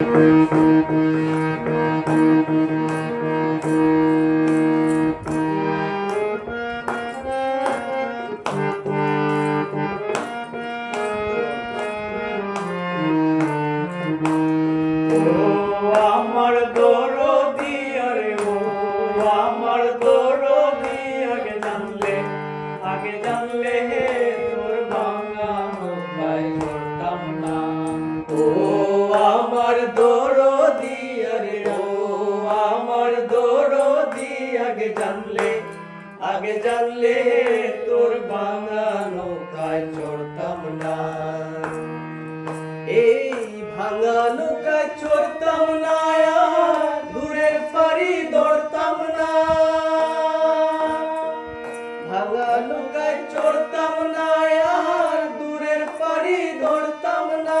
ও আমার আগে জানলে আগে জানলে তোর ভাঙা নৌকায় চড়তাম না। এই ভাঙা নৌকায় চড়তাম না, দূরের পারি দৌড়তাম না। ভাঙা নৌকায় চড়তাম না, দূরের পারি দৌড়তাম না।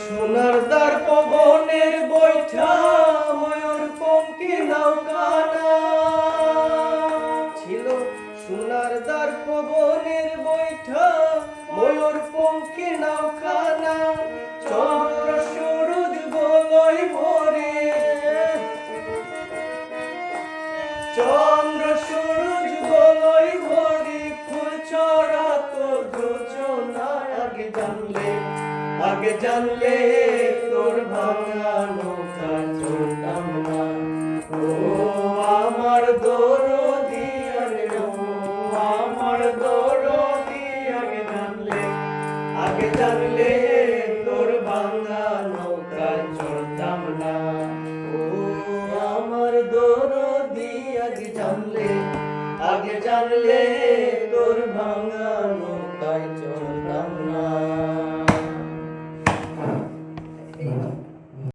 সোনার দ্বার পবনের বৈঠা, ময়ূর পঙ্কি নৌকানা ছিল সোনার দ্বার পবনের বৈঠা, ময়ূর পঙ্কি নৌকানা চন্দ্র সূরজ বলয় ভরে। চন্দ্র সূরজ বলয় ভরি, ফুল ছড়া তোর যোজনায় আগে জানলে। আগে জানলে তোর ভাঙা নৌকা ও আমার দোরো আগে আমার দরদি আগে জানলে আগে জানলে তোর ভাঙা নৌকা না। ও আমার দরদি আগে জানলে আগে জানলে তোর ভাঙা নৌকায় চলতাম না।